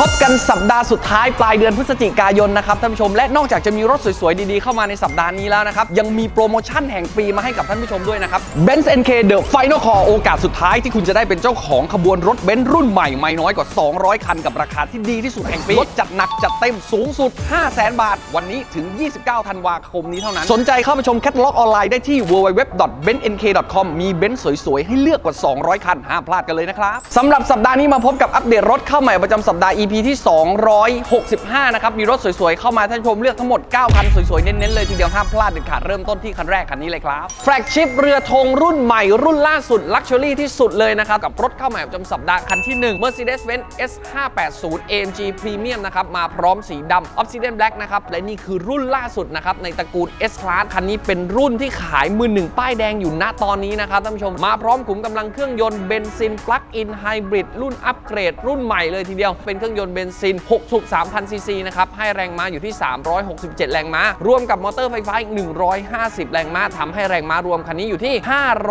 พบกันสัปดาห์สุดท้ายปลายเดือนพฤศจิกายนนะครับท่านผู้ชม และนอกจากจะมีรถสวยๆ ดีๆ เข้ามาในสัปดาห์นี้แล้วนะครับ ยังมีโปรโมชั่นแห่งปีมาให้กับท่านผู้ชมด้วยนะครับ Benz NK The Final Call โอกาสสุดท้ายที่คุณจะได้เป็นเจ้าของขบวนรถเบนซ์รุ่นใหม่ไม่น้อยกว่า 200 คันกับราคาที่ดีที่สุดแห่งปีรถจัดหนักจัดเต็มสูงสุด 500,000 บาท วันนี้ถึง 29 ธันวาคมนี้เท่านั้น สนใจเข้าไปชมแคตตาล็อกออนไลน์ได้ที่ www.benzNK.com มีเบนซ์สวยๆให้เลือกกว่า 200 คันห้ามพลาดกันเลยนะครับสำหรับสัปดาห์นี้มาพบกับอัปเดตรถเข้าใหม่ประจำสัปดาห์ EP ที่ 265 นะครับ มีรถสวยๆ เข้ามาท่านชมเลือกทั้งหมด 9 คัน สวยๆ เน้น ๆ เลยทีเดียวห้ามพลาดเด็ดขาดเริ่มต้นที่คันแรกคันนี้เลยครับ แฟลกชิพเรือธงรุ่นใหม่รุ่นล่าสุด ลักชัวรี่ที่สุดเลยนะครับ กับรถเข้าใหม่ประจำสัปดาห์คันที่ 1 Mercedes-Benz S580 AMG Premium นะครับ มาพร้อมสีดำ Obsidian Black นะครับ และนี่คือรุ่นล่าสุดนะครับในตระกูล S Class คันนี้เป็นรุ่นที่ขายมือหนึ่งป้ายแดงอยู่ณตอนนี้นะครับท่านผู้ชมมาพร้อมขุมกำลังเครื่องยนต์เบนซินปลั๊กอินไฮบริดรุ่นอัปเกรดรุ่นใหม่เลยทีเดียวเป็นเครื่องยนต์เบนซิน 6 สูบ 3,000 ซีซีนะครับ ให้แรงม้าอยู่ที่ 367 แรงม้า รวมกับมอเตอร์ไฟฟ้าอีก 150 แรงม้าทำให้แรงม้ารวมคันนี้อยู่ที่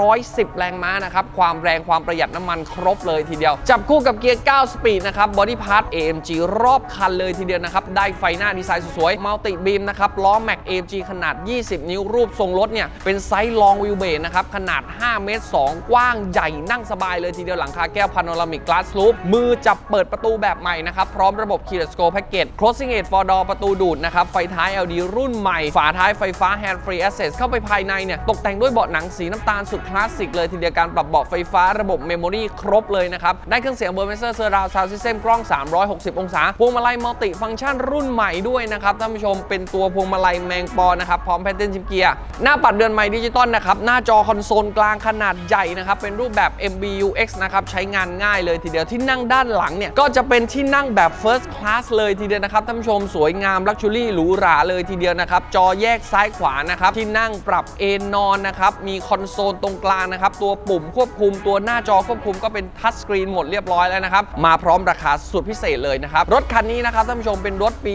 510 แรงม้านะครับ ความแรงความประหยัดน้ำมันครบเลยทีเดียว จับคู่กับเกียร์ 9 สปีดนะครับ บอดี้พาร์ท AMG รอบคันเลยทีเดียวนะครับ ได้ไฟหน้าดีไซน์สวยๆมัลติบีมนะครับ ล้อแม็ก AMG ขนาด 20 นิ้วรูปทรงรถเนี่ย เป็นไซส์ลองวิวเบสนะครับ ขนาด 5 เมตร 2 กว้างใหญ่นั่งสบายเลยทีเดียวหลังคาแก้วพาโนรามิกกลาสลูปมือจับเปิดประตูแบบใหม่นะครับ พร้อมระบบ Keyless Go Package Closing Aid for Door ประตูดูดนะครับ ไฟท้าย LED รุ่นใหม่ ฝาท้ายไฟฟ้า Hand Free Access เข้าไปภายในเนี่ย ตกแต่งด้วยเบาะหนังสีน้ำตาลสุดคลาสสิกเลยทีเดียวการปรับเบาะไฟฟ้าระบบเมมโมรีครบเลยนะครับ ได้เครื่องเสียงเบอร์เมเซอร์เซอร์ราวซาวซิสเต็มกล้อง 360 องศา พวงมาลัยมัลติฟังก์ชันรุ่นใหม่ด้วยนะครับท่านผู้ชมเป็นตัวพวงมาลัยแมงปอนะครับพร้อมแพทเทิร์นชิปเกียร์หน้าปัดเดือนใหม่ดิจิตอลนะครับหน้าจอคอนโซลกลางขนาดใหญ่นะครับเป็นรูปแบบ MBUX นะครับใช้งานง่ายเลยทีเดียวที่นั่งด้านหลังเนี่ยก็จะเป็นที่นั่งแบบ First Class เลยทีเดียวนะครับท่านผู้ชมสวยงามลักชัวรี่หรูหราเลยทีเดียวนะครับ จอแยกซ้ายขวานะครับ ที่นั่งปรับเอนนอนนะครับ มีคอนโซลตรงกลางนะครับ ตัวปุ่มควบคุมตัวหน้าจอควบคุมก็เป็นทัชสกรีนหมดเรียบร้อยแล้วนะครับ มาพร้อมราคาสุดพิเศษเลยนะครับ รถคันนี้นะครับท่านผู้ชมเป็นรถปี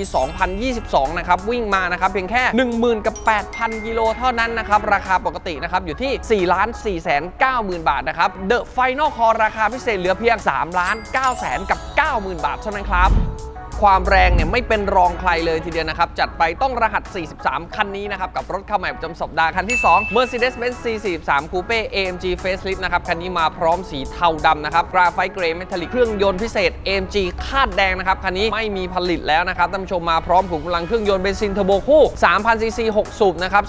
2022 นะครับ วิ่งมานะครับเพียงแค่ 10,000กับ8,000กิโลเท่านั้นนะครับราคาปกตินะครับอยู่ที่ 4 ล้าน4แสน90,000บาทนะครับ The Final Call ราคาพิเศษเหลือเพียง3ล้าน9แสนกับ90,000 บาทเท่านั้นครับ ความแรงเนี่ยไม่เป็นรองใครเลยทีเดียวนะครับ จัดไปต้องรหัส 43 คันนี้นะครับ กับรถเข้าใหม่ประจำสัปดาห์คันที่ 2 Mercedes-Benz C43 Coupe AMG Facelift นะครับ คันนี้มาพร้อมสีเทาดำนะครับกราไฟต์เกรย์เมทัลลิกเครื่องยนต์พิเศษ AMG คาดแดงนะครับ คันนี้ไม่มีผลิตแล้วนะครับท่านผู้ชมมาพร้อมขุมกำลังเครื่องยนต์เบนซินเทอร์โบคู่3,000ซีซี6สูบนะครับ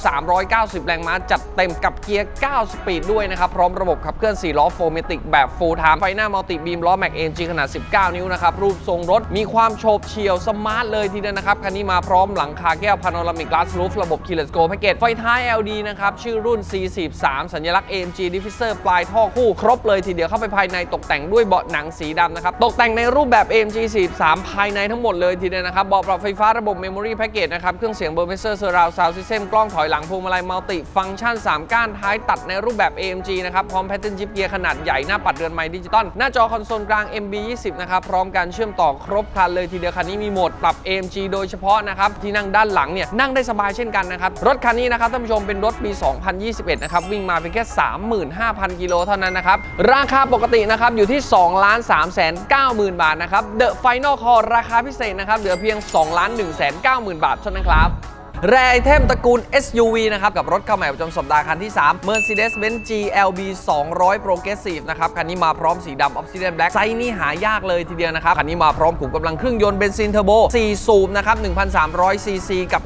390 แรงม้าจัดเต็มกับเกียร์ 9 สปีดด้วยนะครับพร้อมระบบขับเคลื่อน4ล้อโฟเมติกแบบ full time ไฟหน้ามัลติบีมล้อแม็ก AMG ขนาด 19 นิ้วนะครับรูปทรงรถมีความโฉบเฉียวสมาร์ทเลยทีเดียวนะครับ คันนี้มาพร้อมหลังคาแก้วพาโนรามิกกลาสลูฟระบบ Keyless Go Package ไฟท้าย LD นะครับ ชื่อรุ่น C43 สัญลักษณ์ AMG Diffuser ปลายท่อคู่ ครบเลยทีเดียวเข้าไปภายในตกแต่งด้วยเบาะหนังสีดำนะครับ ตกแต่งในรูปแบบ AMG 43ภายในทั้งหมดเลยทีเดียวนะครับเบาะปรับไฟฟ้าระบบ Memory Package นะครับเครื่องเสียง b u r m e s e r Surround Sound System กล้องถอยหลังพวงมาลัยมัลติฟังก์ชัน 3 ก้านท้ายตัดในรูปแบบ AMG นะครับพร้อม Pattern Shift Gear ขนาดใหญ่หน้าปัดเรือนไม้ดิจิตอลหน้าจอคอนโซลกลาง MB20 นะครับพร้อมการเชื่อมต่อครบครันเลยทีเดียวคันนี้มีโหมดปรับ AMG โดยเฉพาะนะครับที่นั่งด้านหลังเนี่ยนั่งได้สบายเช่นกันนะครับรถคันนี้นะครับท่านผู้ชมเป็นรถปี 2021 นะครับวิ่งมาเพียงแค่ 35,000 กิโลเท่านั้นนะครับราคาปกตินะครับอยู่ที่2 3 9 0 0 0 0บาทนะครับเดอะไฟแนลคอร์ราคาพิเศษนะครับเหลือเพียง2 1 9 0 0 0 0บาทเท่านั้นครับ แรไอเทมตระกูล SUV นะครับ กับรถเข้าใหม่ประจำสัปดาห์คันที่ 3 Mercedes-Benz GLB 200 Progressive นะครับ คันนี้มาพร้อมสีดำ Obsidian Black ไซส์นี้หายากเลยทีเดียวนะครับ คันนี้มาพร้อมขุมกำลังเครื่องยนต์เบนซินเทอร์โบ 4 สูบนะครับ 1,300 ซีซีกับ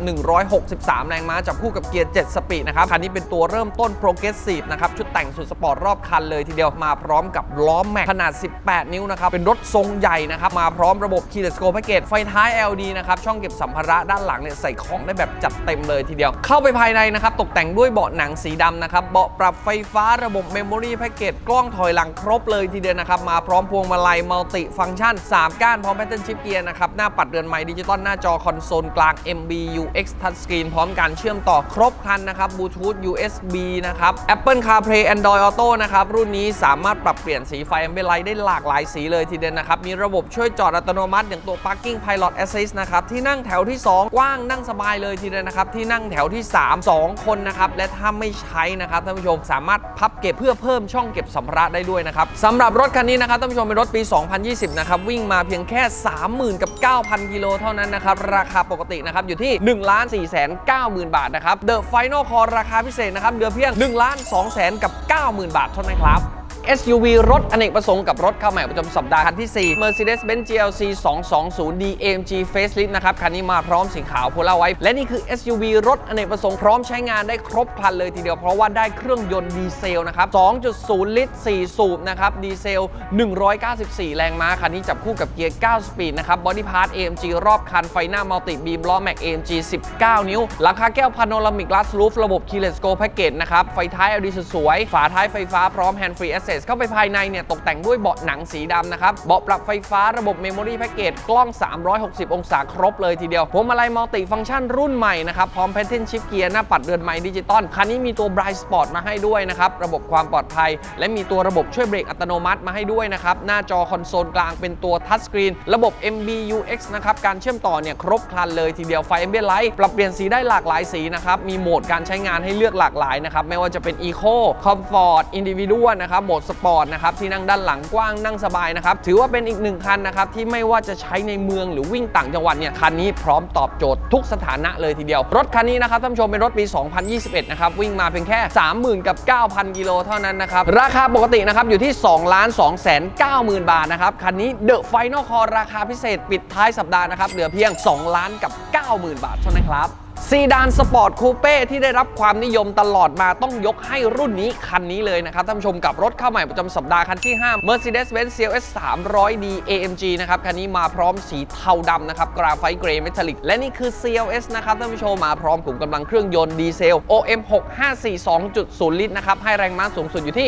163 แรงม้าจับคู่กับเกียร์ 7 สปีดนะครับ คันนี้เป็นตัวเริ่มต้น Progressive นะครับ ชุดแต่งสุดสปอร์ตรอบคันเลยทีเดียวมาพร้อมกับล้อแม็กขนาด 18 นิ้วนะครับเป็นรถทรงใหญ่นะครับมาพร้อมระบบ Keyless Go Package ไฟท้าย LED นะครับช่องเก็บสัมภาระด้านหลังเนี่ยใส่ของได้แบบจัดเต็มเลยทีเดียว เข้าไปภายในนะครับ ตกแต่งด้วยเบาะหนังสีดำนะครับ เบาะปรับไฟฟ้าระบบ Memory Package กล้องถอยหลังครบเลยทีเดียวนะครับ มาพร้อมพวงมาลัยมัลติฟังก์ชัน 3 ก้านพร้อม Pattern Shift Gear นะครับ หน้าปัดเรือนไม้ดิจิตอลหน้าจอคอนโซลกลาง MBUX Touchscreen พร้อมการเชื่อมต่อครบครันนะครับ Bluetooth USB นะครับ Apple CarPlay Android Auto นะครับรุ่นนี้สามารถปรับเปลี่ยนสีไฟ Ambient Light ได้หลากหลายสีเลยทีเดียวนะครับมีระบบช่วยจอดอัตโนมัติ อย่างตัว Parking Pilot Assist นะครับที่นั่งแถวที่สองกว้างนั่งสบายเลยทีเดียวเลยนะครับที่นั่งแถวที่ 3 2 คนนะครับและถ้าไม่ใช้นะครับท่านผู้ชมสามารถพับเก็บเพื่อเพิ่มช่องเก็บสัมภาระได้ด้วยนะครับสำหรับรถคันนี้นะครับท่านผู้ชมเป็นรถปี 2020 นะครับวิ่งมาเพียงแค่ 30,000 กับ 9,000 กิโลเท่านั้นนะครับราคาปกตินะครับอยู่ที่ 1 4 9 0 0 0 0บาทนะครับ The Final Call ราคาพิเศษนะครับเหลือเพียง1 2 0 0 0 0กับ 90,000 บาทเท่านั้นครับ SUV รถอเนกประสงค์กับรถเข้าใหม่ประจำสัปดาห์คันที่ 4 Mercedes-Benz GLC 220D AMG Facelift นะครับ คันนี้มาพร้อมสีขาวโพลาไว้ และนี่คือ SUV รถอเนกประสงค์พร้อมใช้งานได้ครบครันเลยทีเดียวเพราะว่าได้เครื่องยนต์ดีเซลนะครับ 2.0 ลิตร 4 สูบนะครับดีเซล 194 แรงม้า คันนี้จับคู่กับเกียร์ 9 สปีดนะครับบอดี้พาร์ท AMG รอบคันไฟหน้ามัลติบีมล้อแม็ก AMG 19 นิ้วหลังคาแก้วพาโนรามิก glass roof ระบบ keyless go package นะครับไฟท้าย LED สวยฝาท้ายไฟฟ้าพร้อม hand free access เข้าไปภายในเนี่ยตกแต่งด้วยเบาะหนังสีดำนะครับ เบาะปรับไฟฟ้าระบบ memory package กล้อง 360 องศาครบเลยทีเดียวพวงมาลัยมัลติฟังก์ชันรุ่นใหม่นะครับ พร้อม pattern shift gear หน้าปัดเรือนไม้ดิจิตอลคันนี้มีตัว bright spot มาให้ด้วยนะครับ ระบบความปลอดภัย และมีตัวระบบช่วยเบรกอัตโนมัติมาให้ด้วยนะครับ หน้าจอคอนโซลกลางเป็นตัวทัชสกรีนระบบ MBUX นะครับการเชื่อมต่อเนี่ยครบครันเลยทีเดียวไฟ ambient light ปรับเปลี่ยนสีได้หลากหลายสีนะครับมีโหมดการใช้งานให้เลือกหลากหลายนะครับไม่ว่าจะเป็น Eco Comfort Individual นะครับโหมดสปอร์ตนะครับที่นั่งด้านหลังกว้างนั่งสบายนะครับถือว่าเป็นอีกหนึ่งคันนะครับที่ไม่ว่าจะใช้ในเมืองหรือวิ่งต่างจังหวัดเนี่ยคันนี้พร้อมตอบโจทย์ทุกสถานะเลยทีเดียว รถคันนี้นะครับท่านผู้ชมเป็นรถปี 2021 นะครับวิ่งมาเพียงแค่ 30,000 กับ 9,000 กิโลเท่านั้นนะครับราคาปกตินะครับอยู่ที่2 2 9 0 0 0 0 บาทนะครับคันนี้ The Final Call ราคาพิเศษปิดท้ายสัปดาห์นะครับเหลือเพียง 2 ล้านกับ 90,000 บาทเท่านั้นครับ ซีดานสปอร์ตคูเป้ที่ได้รับความนิยมตลอดมาต้องยกให้รุ่นนี้คันนี้เลยนะครับท่านผู้ชมกับรถเข้าใหม่ประจำสัปดาห์คันที่ 5 Mercedes-Benz CLS 300D AMG นะครับคันนี้มาพร้อมสีเทาดำนะครับกราไฟต์เกรย์เมทัลลิกและนี่คือ CLS นะครับท่านผู้ชมมาพร้อมขุมกำลังเครื่องยนต์ดีเซล OM 6542.0 ลิตรนะครับให้แรงม้าสูงสุดอยู่ที่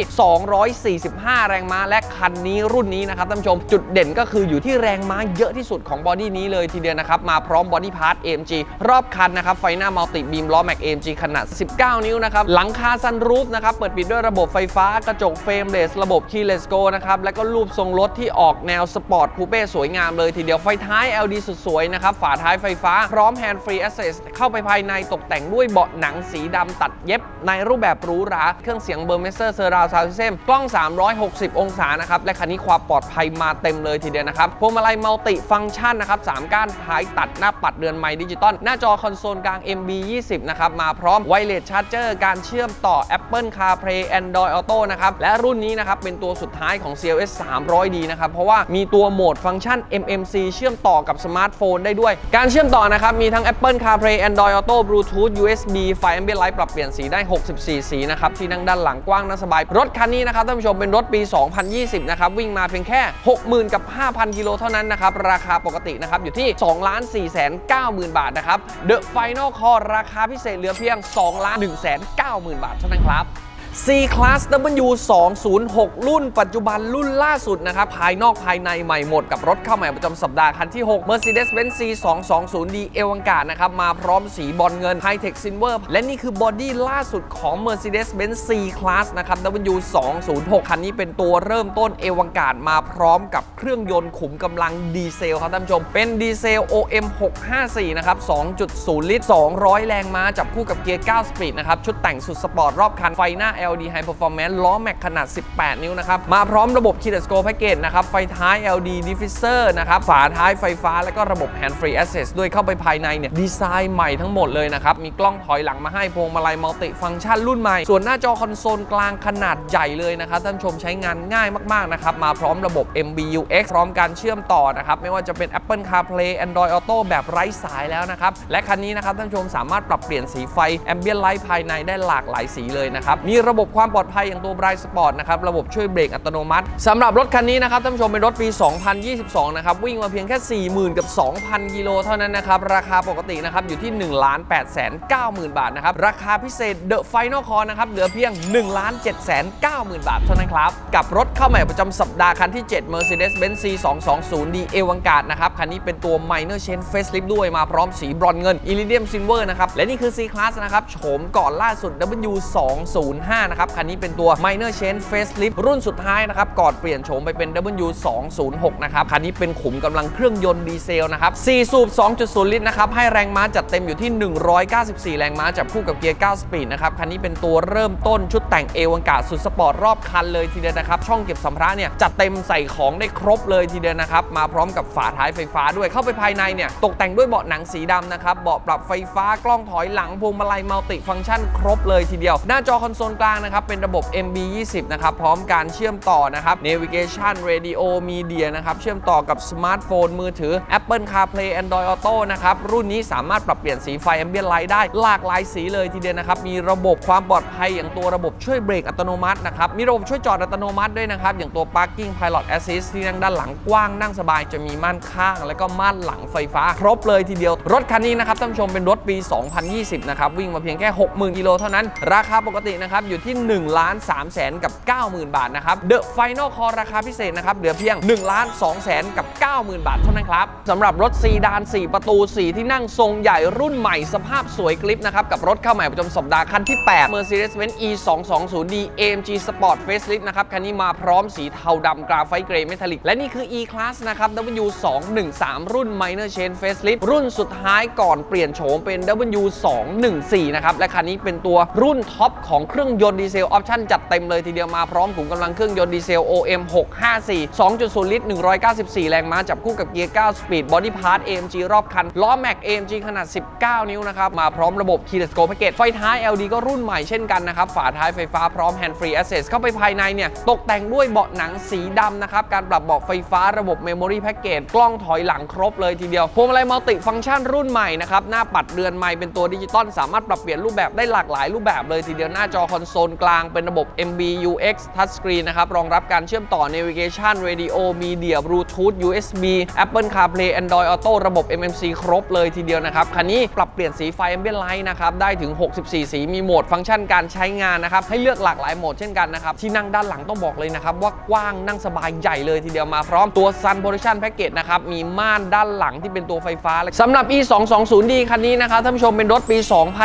245 แรงม้าและคันนี้รุ่นนี้นะครับท่านผู้ชมจุดเด่นก็คืออยู่ที่แรงม้าเยอะที่สุดของบอดี้นี้เลยทีเดียวนะครับมาพร้อมบอดี้พาร์ท AMG รอบคันนะครับฟหน้ามัลติบีมล้อแม็ก AMG ขนาด 19 นิ้วนะครับ หลังคาซันรูฟนะครับ เปิดปิดด้วยระบบไฟฟ้ากระจกเฟรมเลสระบบ keyless go นะครับ แล้วก็รูปทรงรถที่ออกแนวสปอร์ตคูเป้สวยงามเลยทีเดียวไฟท้าย LD สุดสวยนะครับ ฝาท้ายไฟฟ้า พร้อม hand free access เข้าไปภายในตกแต่งด้วยเบาะหนังสีดำตัดเย็บ ในรูปแบบหรูหราเครื่องเสียงเบอร์เมสเซอร์เซอร์ราวซาวด์ซิเต็มกล้อง 360 องศานะครับและคันนี้ความปลอดภัยมาเต็มเลยทีเดียวนะครับพวงมาลัยมัลติฟังก์ชันนะครับสามก้านท้ายตัดหน้าปัดเรือนไม้ดิจิตอลหน้าจอคอนโซลกลาง MB 20 นะครับ มาพร้อมไวเลสชาร์จเจอร์การเชื่อมต่อ Apple CarPlay Android Auto นะครับ และรุ่นนี้นะครับ เป็นตัวสุดท้ายของ CLS 300D นะครับ เพราะว่ามีตัวโหมดฟังก์ชัน MMC เชื่อมต่อกับสมาร์ทโฟนได้ด้วย การเชื่อมต่อนะครับ มีทั้ง Apple CarPlay Android Auto Bluetooth USB ไฟ Ambient Light ปรับเปลี่ยนสีได้ 64 สีนะครับ ที่นั่งด้านหลังกว้างน่าสบาย รถคันนี้นะครับท่านผู้ชมเป็นรถปี 2020 นะครับ วิ่งมาเพียงแค่ 60,000 กับ 5,000 กิโลเท่านั้นนะครับ ราคาปกตินะครับอยู่ที่ 2 4 9 0 0 0 0 บาทนะครับ The Final คอราคาพิเศษเหลือเพียง 2 1 9 0 0 0 0 บาทเท่านั้นครับ C Class W 206รุ่นปัจจุบันรุ่นล่าสุดนะครับ ภายนอกภายในใหม่หมดกับรถเข้าใหม่ประจำสัปดาห์คันที่ 6 Mercedes-Benz C 220D เอวังกานะครับ มาพร้อมสีบอลเงิน High Tech Silver และนี่คือบอดี้ล่าสุดของ Mercedes-Benz C Class นะครับ W 206คันนี้เป็นตัวเริ่มต้นเอวังกามาพร้อมกับเครื่องยนต์ขุมกำลังดีเซลครับท่านผู้ชม เป็นดีเซล OM 654นะครับ 2.0 ลิตร 200 แรงม้าจับคู่กับเกียร์ 9 สปีดนะครับ ชุดแต่งสุดสปอร์ตรอบคันไฟหน้า LED High Performance ล้อแม็กขนาด 18 นิ้วนะครับ มาพร้อมระบบ Keyless Go Package นะครับ ไฟท้าย LED Diffuser นะครับ ฝาท้ายไฟฟ้า แล้วก็ระบบ Hand Free Access ด้วยเข้าไปภายในเนี่ย ดีไซน์ใหม่ทั้งหมดเลยนะครับ มีกล้องถอยหลังมาให้พวงมาลัยมัลติฟังก์ชันรุ่นใหม่ ส่วนหน้าจอคอนโซลกลางขนาดใหญ่เลยนะครับ ท่านชมใช้งานง่ายมากๆนะครับ มาพร้อมระบบ MBUX พร้อมการเชื่อมต่อนะครับ ไม่ว่าจะเป็น Apple CarPlay Android Auto แบบไร้สายแล้วนะครับ และคันนี้นะครับท่านชมสามารถปรับเปลี่ยนสีไฟ Ambient Light ภายในได้หลากหลายสีเลยนะครับ มีระบบความปลอดภัยอย่างตัว Bright Sport นะครับ ระบบช่วยเบรกอัตโนมัติสำหรับรถคันนี้นะครับท่านผู้ชมเป็นรถปี 2022 นะครับ วิ่งมาเพียงแค่ 40,000 กับ 2,000 กิโลเท่านั้นนะครับ ราคาปกตินะครับอยู่ที่ 1 8 9 0 0 0 บาทนะครับ ราคาพิเศษ The Final Call นะครับ เหลือเพียง 1 7 9 0 0 0 บาทเท่านั้นครับ กับรถเข้าใหม่ประจำสัปดาห์คันที่ 7 Mercedes-Benz C 220D เอวังกาดนะครับคันนี้เป็นตัว Minor Change Facelift ด้วยมาพร้อมสีบรอนเงิน Iridium Silver นะครับและนี่คือ C Class นะครับโฉมก่อนล่าสุด W205 นะครับ คันนี้เป็นตัว Minor Change Facelift รุ่นสุดท้ายนะครับ ก่อนเปลี่ยนโฉมไปเป็น W206 นะครับ คันนี้เป็นขุมกำลังเครื่องยนต์ดีเซลนะครับ 4 สูบ 2.0 ลิตรนะครับ ให้แรงม้าจัดเต็มอยู่ที่ 194 แรงม้าจับคู่กับเกียร์ 9 สปีดนะครับ คันนี้เป็นตัวเริ่มต้นชุดแต่งเอวังกาสุดสปอร์ตรอบคันเลยทีเดียวนะครับ ช่องเก็บสัมภาระเนี่ยจัดเต็มใส่ของได้ครบเลยทีเดียวนะครับ มาพร้อมกับฝาท้ายไฟฟ้าด้วย เข้าไปภายในเนี่ยตกแต่งด้วยเบาะหนังสีดำนะครับ เบาะปรับไฟฟ้ากล้องถอยหลังพวงมาลัยมัลติฟังก์ชันครบเลยทีเดียว หน้าจอคอนโซลกลางนะครับเป็นระบบ MB20 นะครับพร้อมการเชื่อมต่อนะครับ Navigation Radio Media นะครับเชื่อมต่อกับสมาร์ทโฟนมือถือ Apple CarPlay Android Auto นะครับรุ่นนี้สามารถปรับเปลี่ยนสีไฟ Ambient Light ได้หลากหลายสีเลยทีเดียวนะครับมีระบบความปลอดภัยอย่างตัวระบบช่วยเบรกอัตโนมัตินะครับมีระบบช่วยจอดอัตโนมัติด้วยนะครับอย่างตัว Parking Pilot Assist ที่นั่งด้านหลังกว้างนั่งสบายจะมีม่านข้าง แล้วก็ม่านหลังไฟฟ้า ครบเลยทีเดียว รถคันนี้นะครับท่านผู้ชมเป็นรถปี 2020 นะครับวิ่งมาเพียงแค่ 60,000กิโลเท่านั้น ราคาปกตินะครับอยู่ที่1 3 0 0 0 0กับ 90,000 บาทนะครับ The Final Call ราคาพิเศษนะครับเหลือเพียง1 2 0 0 0 0กับ 90,000 บาทเท่านั้นครับสำหรับรถซีดาน 4 ประตู 4 ที่นั่งทรงใหญ่รุ่นใหม่สภาพสวยกลิปนะครับกับรถเข้าใหม่ประจำสัปดาห์คันที่ 8 Mercedes-Benz E 2 2 0 D AMG Sport Facelift นะครับคันนี้มาพร้อมสีเทาดำกราไฟเกรย์เมทัลลิก และนี่คือ E Class นะครับ W 2 1 3 รุ่น Minor Chain Facelift รุ่นสุดท้ายก่อนเปลี่ยนโฉมเป็น W 2 1 4 นะครับและคันนี้เป็นตัวรุ่นท็อปของเครื่องยนต์ดีเซลออปชั่นจัดเต็มเลยทีเดียวมาพร้อมขุมกำลังเครื่องยนต์ดีเซล OM 654 2.0 ลิตร 194 แรงม้าจับคู่กับเกียร์ 9 สปีดบอดี้พาร์ท AMG รอบคัน ล้อแม็ก AMG ขนาด 19 นิ้วนะครับ มาพร้อมระบบ Keyless Go Package ไฟท้าย LD ก็รุ่นใหม่เช่นกันนะครับ ฝาท้ายไฟฟ้าพร้อม Hand Free Access เข้าไปภายในเนี่ย ตกแต่งด้วยเบาะหนังสีดำนะครับ การปรับเบาะไฟฟ้าระบบ Memory Package กล้องถอยหลังครบเลยทีเดียวพวงมาลัยมัลติฟังก์ชันรุ่นใหม่นะครับหน้าปัดเรือนใหม่เป็นตัวดิจิตอลสามารถปรับเปลี่ยนรูปแบบได้หลากหลายรูปแบบเลยทีเดียวหน้าจอคอนโซลกลางเป็นระบบ MBUX Touchscreen นะครับ รองรับการเชื่อมต่อ Navigation Radio Media Bluetooth USB Apple CarPlay Android Auto ระบบ MMC ครบเลยทีเดียวนะครับ คันนี้ปรับเปลี่ยนสีไฟ Ambient Light นะครับ ได้ถึง 64 สีมีโหมดฟังก์ชันการใช้งานนะครับ ให้เลือกหลากหลายโหมดเช่นกันนะครับ ที่นั่งด้านหลังต้องบอกเลยนะครับ ว่ากว้างนั่งสบายใหญ่เลยทีเดียวมาพร้อมตัว Sun Position Package นะครับมีม่านด้านหลังที่เป็นตัวไฟฟ้าสำหรับ E 2 2 0 D คันนี้นะครับท่านผู้ชมเป็นรถปี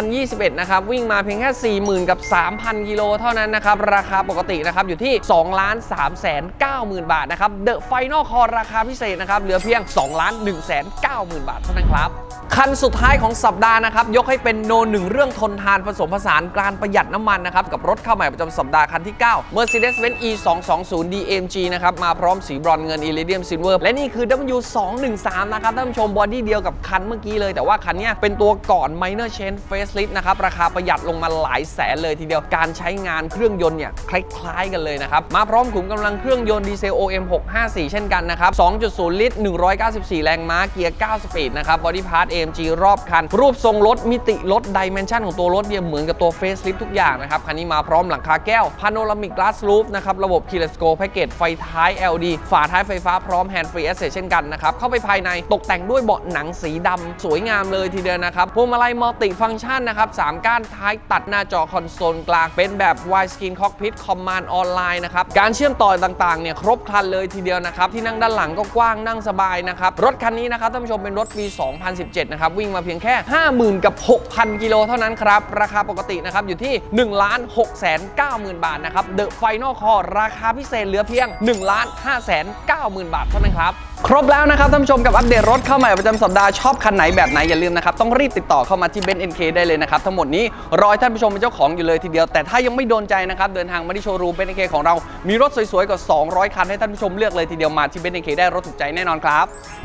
2021 นะครับวิ่งมาเพียงแค่ 40,000 กับ 3,000กิโลเท่านั้นนะครับ ราคาปกตินะครับอยู่ที่2ล้าน3แสน90,000บาทนะครับ The Final Call ราคาพิเศษนะครับเหลือเพียง2ล้าน1แสน90,000บาทเท่านั้นครับคันสุดท้ายของสัปดาห์นะครับ ยกให้เป็นโนหนึ่งเรื่องทนทานผสมผสานการประหยัดน้ำมันนะครับ กับรถเข้าใหม่ประจำสัปดาห์คันที่ 9 Mercedes-Benz E 2 2 0 DMG นะครับ มาพร้อมสีบรอนซ์เงิน Iridium Silver และนี่คือ W 2 1 3นะครับท่านผู้ชมบอดี้เดียวกับคันเมื่อกี้เลย แต่ว่าคันนี้เป็นตัวก่อน Minor Change Facelift นะครับ ราคาประหยัดลงมาหลายแสนเลยทีเดียวการใช้งานเครื่องยนต์เนี่ยคล้ายๆกันเลยนะครับมาพร้อมขุมกำลังเครื่องยนต์ดีเซล OM 654 เช่นกันนะครับ 2.0 ลิตร 194 แรงม้าเกียร์ 9 สปีดนะครับบอดี้พาร์ท AMG รอบคัน รูปทรงรถมิติรถดิเมนชันของตัวรถเนี่ยเหมือนกับตัวเฟสลิฟทุกอย่างนะครับ คันนี้มาพร้อมหลังคาแก้วพาโนรามิก glass roof นะครับ ระบบ keyless go package ไฟท้าย LED ฝาท้ายไฟฟ้าพร้อม hand free access เช่นกันนะครับ เข้าไปภายในตกแต่งด้วยเบาะหนังสีดำสวยงามเลยทีเดียวนะครับพวงมาลัยมัลติฟังก์ชันนะครับ3ก้านท้ายตัดหน้าจอคอนโซลกลางเป็นแบบ wide screen cockpit command ออนไลน์นะครับ การเชื่อมต่อต่างๆ เนี่ย ครบครันเลยทีเดียวนะครับ ที่นั่งด้านหลังก็กว้างนั่งสบายนะครับ รถคันนี้นะครับท่านผู้ชมเป็นรถปี 2017 นะครับ วิ่งมาเพียงแค่ 50,000 กับ 6,000 กิโลเท่านั้นครับ ราคาปกตินะครับอยู่ที่1ล้าน6แสน90,000 บาทนะครับ The Final Call ราคาพิเศษเหลือเพียง1ล้าน5แสน90,000 บาทเท่านั้นครับ ครบแล้วนะครับท่านผู้ชมกับอัปเดตรถเข้าใหม่ประจำสัปดาห์ชอบคันไหนแบบไหนอย่าลืมนะครับ ต้องรีบติดต่อเข้ามาที่เบนซ์เอ็นเคได้เลยนะครับ ทั้งหมดนี้รอให้ท่านผู้ชมเป็นเจ้าของอยู่เลยทีเดียว แต่ถ้ายังไม่โดนใจนะครับ เดินทางมาที่โชว์รูมเบนซ์เอ็นเคของเรา มีรถสวยๆกว่า 200 คันให้ท่านผู้ชมเลือกเลยทีเดียวมาที่เบนซ์เอ็นเคได้รถถูกใจแน่นอนครับ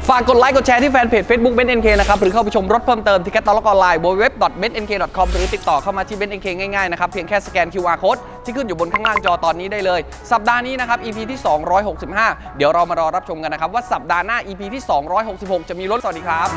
ฝากกดไลค์กดแชร์ที่แฟนเพจ Facebook เบนซ์เอ็นเคนะครับหรือเข้าไปชมรถเพิ่มเติมที่แคตตาล็อกออนไลน์ www.benzNK.com หรือติดต่อเข้ามาที่เบนซ์เอ็นเคง่ายๆนะครับเพียงแค่สแกน QR code ที่ขึ้นอยู่บนข้างล่างจอตอนนี้ได้เลย สัปดาห์นี้นะครับ EP ที่ 265 เดี๋ยวเรามารอรับชมกันนะครับ ว่าสัปดาห์หน้า EP ที่ 266 จะมีรถสวัสดีครับ